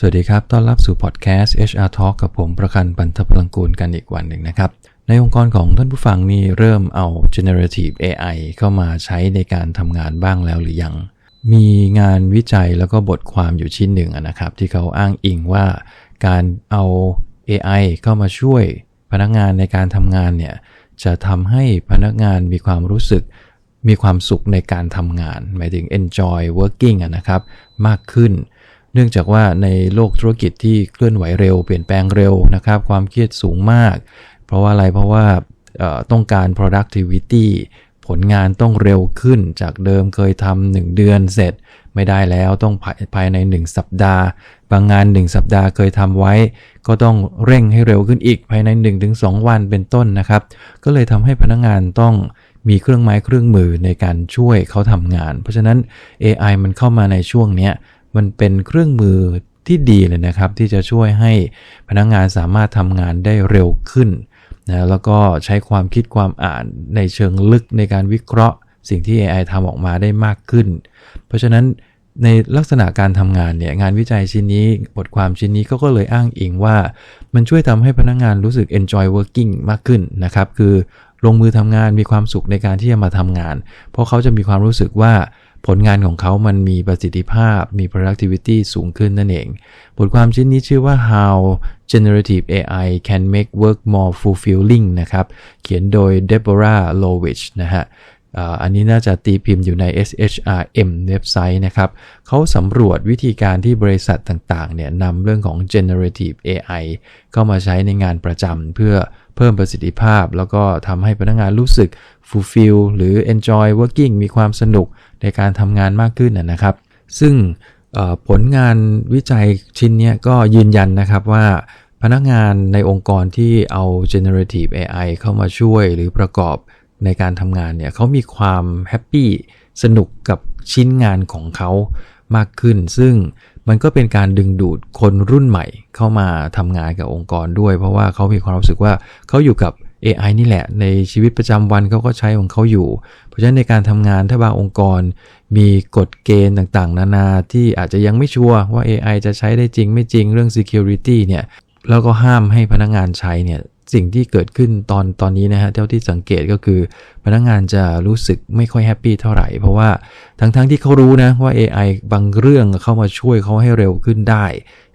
สวัสดีครับ ต้อนรับสู่พอดแคสต์ HR Talk กับผมประกันปันทพลังกูลกันอีกวันหนึ่งนะครับ ในองค์กรของท่านผู้ฟังนี่เริ่มเอา generative AI เข้ามาใช้ในการทำงานบ้างแล้วหรือยัง มีงานวิจัยแล้วก็บทความอยู่ชิ้นหนึ่งนะครับ ที่เขาอ้างอิงว่าการเอา AI เข้ามาช่วยพนักงานในการทำงานเนี่ยจะทำให้พนักงานมีความรู้สึกมีความสุขในการทำงาน หมายถึง enjoy working นะครับ มากขึ้น เนื่องจากว่าในโลกธุรกิจที่เคลื่อนไหวเร็ว เปลี่ยนแปลงเร็วนะครับ ความเครียดสูงมาก เพราะว่าอะไรเพราะว่าต้องการ productivity ผลงานต้องเร็วขึ้นจากเดิมเคยทำหนึ่งเดือนเสร็จ ไม่ได้แล้วต้องภายใน 1 สัปดาห์ บางงาน 1 สัปดาห์เคยทำไว้ ก็ต้องเร่งให้เร็วขึ้นอีกภายใน 1-2 วันเป็นต้นนะครับ ก็เลยทำให้พนักงานต้องมีเครื่องไม้เครื่องมือในการช่วยเขาทำงาน เพราะฉะนั้น AI มันเข้ามาในช่วงเนี้ย มันเป็นเครื่องมือที่ดีเลยนะครับ ที่จะช่วยให้พนักงานสามารถทำงานได้เร็วขึ้นนะแล้วก็ใช้ความคิดความอ่านในเชิงลึกในการวิเคราะห์ สิ่งที่ AI ทำออกมาได้มากขึ้น เพราะฉะนั้นในลักษณะการทำงานเนี่ยงานวิจัยชิ้นนี้บทความชิ้นนี้ก็ก็เลยอ้างอิงว่า มันช่วยทำให้พนักงานรู้สึก enjoy working มากขึ้นนะครับ คือลงมือทำงานมีความสุขในการที่จะมาทำงาน เพราะเขาจะมีความรู้สึกว่า ผลงานของเขามันมีประสิทธิภาพมี productivity สูงขึ้นนั่นเอง บทความชิ้นนี้ชื่อว่า how generative AI can make work more fulfilling นะครับ เขียนโดย Deborah Lowich นะฮะอันนี้น่าจะตีพิมพ์อยู่ใน SHRM เว็บไซต์นะครับเขาสำรวจวิธีการที่บริษัทต่างๆเนี่ยนำเรื่องของ generative AI เข้ามาใช้ในงานประจำเพื่อ เพิ่มประสิทธิภาพ แล้วก็ทำให้พนักงานรู้สึก fulfill หรือ enjoy working มีความสนุกในการทำงานมากขึ้นนะครับ ซึ่งผลงานวิจัยชิ้นนี้ก็ยืนยันนะครับว่าพนักงานในองค์กรที่เอา generative AI เข้ามาช่วยหรือประกอบในการทำงานเนี่ยเขามีความแฮปปี้สนุกกับชิ้นงานของเขา มากขึ้น ซึ่งมันก็เป็นการดึงดูดคนรุ่นใหม่เข้ามาทำงานกับองค์กรด้วย เพราะว่าเขามีความรู้สึกว่าเขาอยู่กับ AI นี่แหละ ในชีวิตประจำวันเขาก็ใช้ของเขาอยู่ เพราะฉะนั้นในการทำงานถ้าบางองค์กร มีกฎเกณฑ์ต่างๆ นานาที่อาจจะยังไม่ชัวร์ว่า AI จะใช้ได้จริงไม่จริงเรื่อง security เนี่ยแล้วก็ห้ามให้พนักงานใช้เนี่ย สิ่งที่เกิดขึ้นตอนตอนนี้นะฮะเท่าที่สังเกตก็คือ พนักงานจะรู้สึกไม่ค่อยแฮปปี้เท่าไหร่ เพราะว่าทั้งๆทที่เขารู้นะว่า AI บางเรื่องเข้ามาช่วยเขาให้เร็วขึ้นได้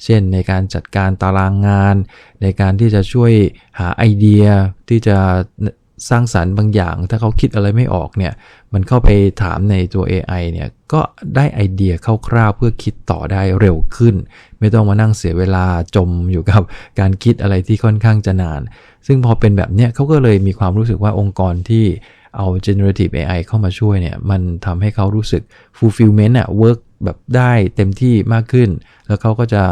เช่นในการจัดการตารางงาน ในการที่จะช่วยหาไอเดียที่จะ สร้างสารรค์บางอย่าง ถ้าเขาคิดอะไรไม่ออกเนี่ยมันเข้าไปถามในตัว AI เนี่ยก็ได้ไอเดียคร่าวๆเพื่อคิดต่อได้เร็วขึ้น ไม่ต้องมานั่งเสียเวลาจมอยู่กับการคิดอะไรที่ค่อนข้างจะนาน ซึ่งพอเป็นแบบเนี้ยเขาก็เลยมีความรู้สึกว่าองค์กรที่เอา generative AI เข้ามาช่วยเนี่ยมันทำให้เขารู้สึก fulfillment อะ work แบบได้เต็มที่มากขึ้น แล้วเขาก็จะ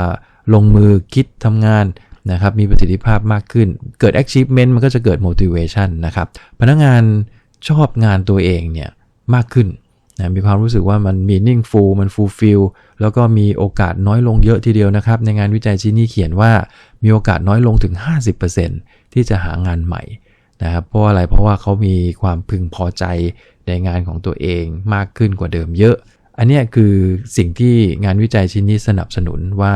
ลงมือคิดทำงาน นะครับมีประสิทธิภาพมากขึ้น เกิด achievement มันก็จะเกิด motivation นะครับพนักงานชอบงานตัวเองเนี่ยมากขึ้นนะมีความรู้สึกว่ามัน meaningful มัน fulfill แล้วก็มีโอกาสน้อยลงเยอะทีเดียวนะครับ ในงานวิจัยชิ้นนี้เขียนว่ามีโอกาสน้อยลงถึง 50%ที่จะหางานใหม่นะครับเพราะอะไรเพราะว่าเขามีความพึงพอใจในงานของตัวเองมากขึ้นกว่าเดิมเยอะ อันนี้คือสิ่งที่งานวิจัยชิ้นนี้สนับสนุนว่า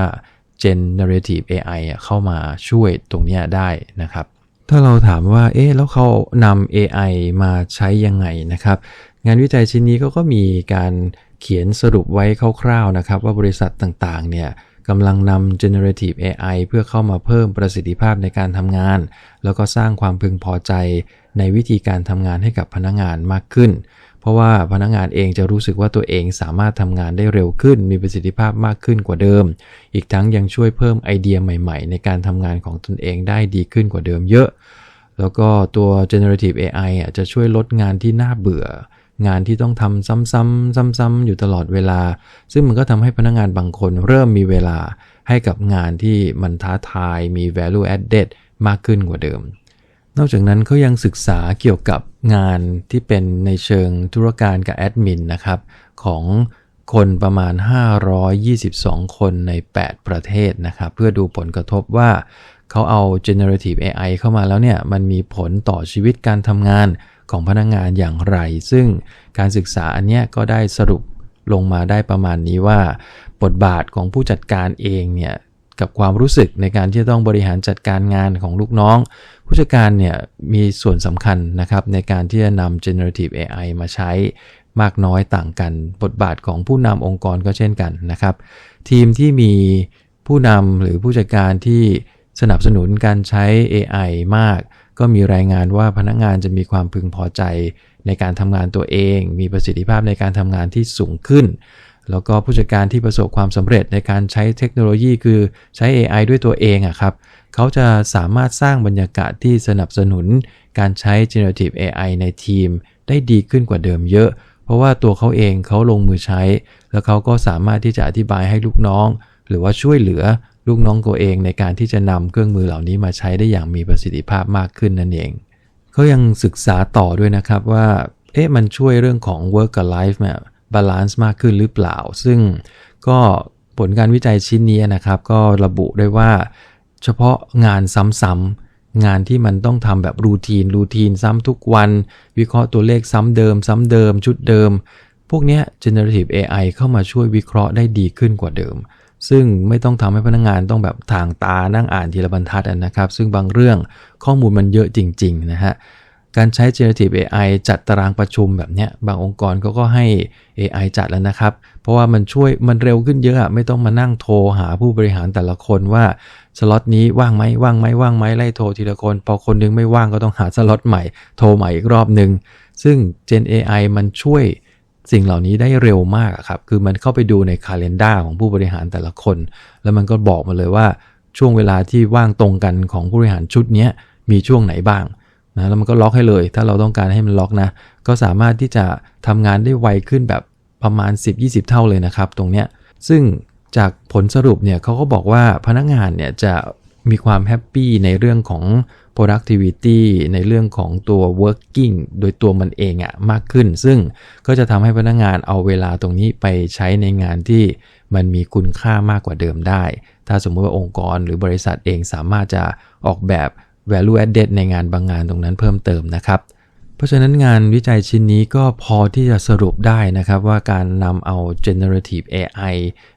generative AI อะเข้ามาช่วยตรงนี้ได้นะครับ ถ้าเราถามว่า เอ๊ะ แล้วเขานำ AI มาใช้ยังไงนะครับ งานวิจัยชิ้นนี้ก็ก็มีการเขียนสรุปไว้คร่าวๆนะครับ ว่าบริษัทต่างๆ เนี่ยกำลังนำ generative AI เพื่อเข้ามาเพิ่มประสิทธิภาพในการทำงาน แล้วก็สร้างความพึงพอใจในวิธีการทำงานให้กับพนักงานมากขึ้น เพราะว่าพนักงานเองจะรู้สึกว่าตัวเองสามารถทำงานได้เร็วขึ้น มีประสิทธิภาพมากขึ้นกว่าเดิม อีกทั้งยังช่วยเพิ่มไอเดียใหม่ๆ ในการทำงานของตนเองได้ดีขึ้นกว่าเดิมเยอะ แล้วก็ตัว generative AI อะจะช่วยลดงานที่น่าเบื่อ งานที่ต้องทำซ้ำๆซ้ำๆอยู่ตลอดเวลา ซึ่งมันก็ทำให้พนักงานบางคนเริ่มมีเวลาให้กับงานที่มันท้าทายมี value added มากขึ้นกว่าเดิม นอกจากนั้นเขายังศึกษาเกี่ยวกับงานที่เป็นในเชิงธุรการกับแอดมินนะครับ ของคนประมาณ 522 คนใน 8 ประเทศนะครับ เพื่อดูผลกระทบว่าเขาเอา generative AI เข้ามาแล้วเนี่ย มันมีผลต่อชีวิตการทำงานของพนักงานอย่างไร ซึ่งการศึกษาอันเนี้ยก็ได้สรุปลงมาได้ประมาณนี้ว่า บทบาทของผู้จัดการเองเนี่ย กับความรู้สึกในการที่จะต้องบริหารจัดการงานของลูกน้อง ผู้จัดการเนี่ยมีส่วนสำคัญนะครับในการที่จะนำ generative AI มาใช้มากน้อยต่างกัน บทบาทของผู้นำองค์กรก็เช่นกันนะครับ ทีมที่มีผู้นำหรือผู้จัดการที่สนับสนุนการใช้ AI มาก ก็มีรายงานว่าพนักงานจะมีความพึงพอใจในการทำงานตัวเอง มีประสิทธิภาพในการทำงานที่สูงขึ้น แล้วก็ผู้จัดการที่ประสบความสำเร็จในการใช้เทคโนโลยีคือใช้ AI ด้วยตัวเองอะครับเขาจะสามารถสร้างบรรยากาศที่สนับสนุน การใช้ generative AI ในทีม ได้ดีขึ้นกว่าเดิมเยอะ เพราะว่าตัวเขาเองเขาลงมือใช้ แล้วเขาก็สามารถที่จะอธิบายให้ลูกน้อง หรือว่าช่วยเหลือลูกน้องตัวเองในการที่จะนำเครื่องมือเหล่านี้มาใช้ได้อย่างมีประสิทธิภาพมากขึ้นนั่นเองเขายังศึกษาต่อด้วยนะครับว่าเอ๊ะมันช่วยเรื่องของ work กับ life เนี่ย balance มากขึ้นหรือเปล่า ซึ่งก็ผลการวิจัยชิ้นนี้นะครับ ก็ระบุได้ว่า เฉพาะงานซ้ำๆงานที่มันต้องทำแบบรูทีนรูทีนซ้ำทุกวัน วิเคราะห์ตัวเลขซ้ำเดิม ซ้ำเดิม ชุดเดิม พวกนี้ generative AI เข้ามาช่วยวิเคราะห์ได้ดีขึ้นกว่าเดิม ซึ่งไม่ต้องทำให้พนักงงานต้องแบบทางตานั่งอ่านทีละบรรทัดนะครับ ซึ่งบางเรื่องข้อมูลมันเยอะจริง ๆ นะฮะ การใช้ generative AI จัดตารางประชุมแบบเนี้ยบางองค์กรก็ก็ให้ AI จัดแล้วนะครับ เพราะว่ามันช่วยมันเร็วขึ้นเยอะอะไม่ต้องมานั่งโทรหาผู้บริหารแต่ละคนว่าสล็อตนี้ว่างไหมว่างไหมว่างไหมไล่โทรทีละคน พอคนนึงไม่ว่างก็ต้องหาสล็อตใหม่โทรใหม่อีกรอบหนึ่งซึ่ง Gen AI มันช่วยสิ่งเหล่านี้ได้เร็วมากครับ คือมันเข้าไปดูในคาล endar ของผู้บริหารแต่ละคน แล้วมันก็บอกมาเลยว่าช่วงเวลาที่ว่างตรงกันของผู้บริหารชุดนี้มีช่วงไหนบ้าง นะแล้วมันก็ล็อกให้เลย ถ้าเราต้องการให้มันล็อกนะ ก็สามารถที่จะทำงานได้ไวขึ้นแบบประมาณ 10-20 เท่าเลยนะครับ ตรงเนี้ยซึ่งจากผลสรุปเนี่ยเขาก็บอกว่าพนักงานเนี่ยจะมีความแฮปปี้ในเรื่องของ productivity ในเรื่องของตัว working โดยตัวมันเองอะมากขึ้น ซึ่งก็จะทำให้พนักงานเอาเวลาตรงนี้ไปใช้ในงานที่มันมีคุณค่ามากกว่าเดิมได้ ถ้าสมมติว่าองค์กรหรือบริษัทเองสามารถจะออกแบบ value added ในงานบางงานตรงนั้นเพิ่มเติมนะครับ เพราะฉะนั้นงานวิจัยชิ้นนี้ก็พอที่จะสรุปได้นะครับ ว่าการนำเอา generative AI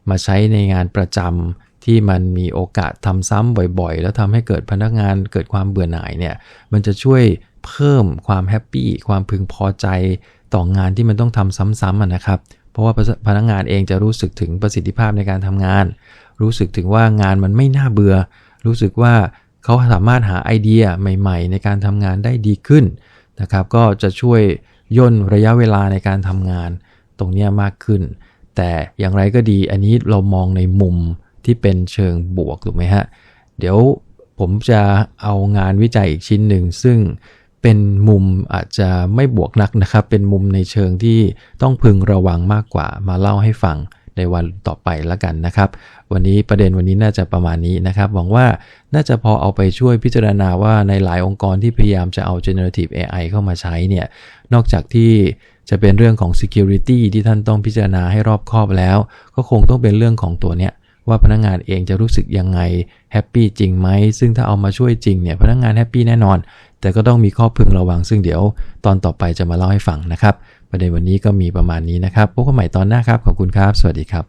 มาใช้ในงานประจำที่มันมีโอกาสทำซ้ำบ่อยๆ แล้วทำให้เกิดพนักงานเกิดความเบื่อหน่ายเนี่ยมันจะช่วยเพิ่มความแฮปปี้ความพึงพอใจต่องานที่มันต้องทำซ้ำๆนะครับเพราะว่าพนักงานเองจะรู้สึกถึงประสิทธิภาพในการทำงาน รู้สึกถึงว่างานมันไม่น่าเบื่อ รู้สึกว่า เขาสามารถหาไอเดียใหม่ ๆ ในการทำงานได้ดีขึ้นนะครับ ก็จะช่วยย่นระยะเวลาในการทำงานตรงนี้มากขึ้น แต่อย่างไรก็ดีอันนี้เรามองในมุมที่เป็นเชิงบวกถูกไหมฮะ เดี๋ยวผมจะเอางานวิจัยอีกชิ้นหนึ่ง ซึ่งเป็นมุมอาจจะไม่บวกนักนะครับ เป็นมุมในเชิงที่ต้องพึงระวังมากกว่ามาเล่าให้ฟัง ในวันต่อไปแล้วกันนะครับ วันนี้ประเด็นวันนี้น่าจะประมาณนี้นะครับ หวังว่าน่าจะพอเอาไปช่วยพิจารณาว่าในหลายองค์กรที่พยายามจะเอา generative AI เข้ามาใช้เนี่ย นอกจากที่จะเป็นเรื่องของ security ที่ท่านต้องพิจารณาให้รอบคอบแล้ว ก็คงต้องเป็นเรื่องของตัวเนี้ยว่าพนักงงานเองจะรู้สึกยังไงแฮปปี้จริงไหม ซึ่งถ้าเอามาช่วยจริงเนี่ยพนักงงานแฮปปี้แน่นอน แต่ก็ต้องมีข้อพึงระวังซึ่งเดี๋ยวตอนต่อไปจะมาเล่าให้ฟังนะครับ ประเด็นวันนี้ก็มีประมาณนี้นะครับพบกันใหม่ตอนหน้าครับ ขอบคุณครับ สวัสดีครับ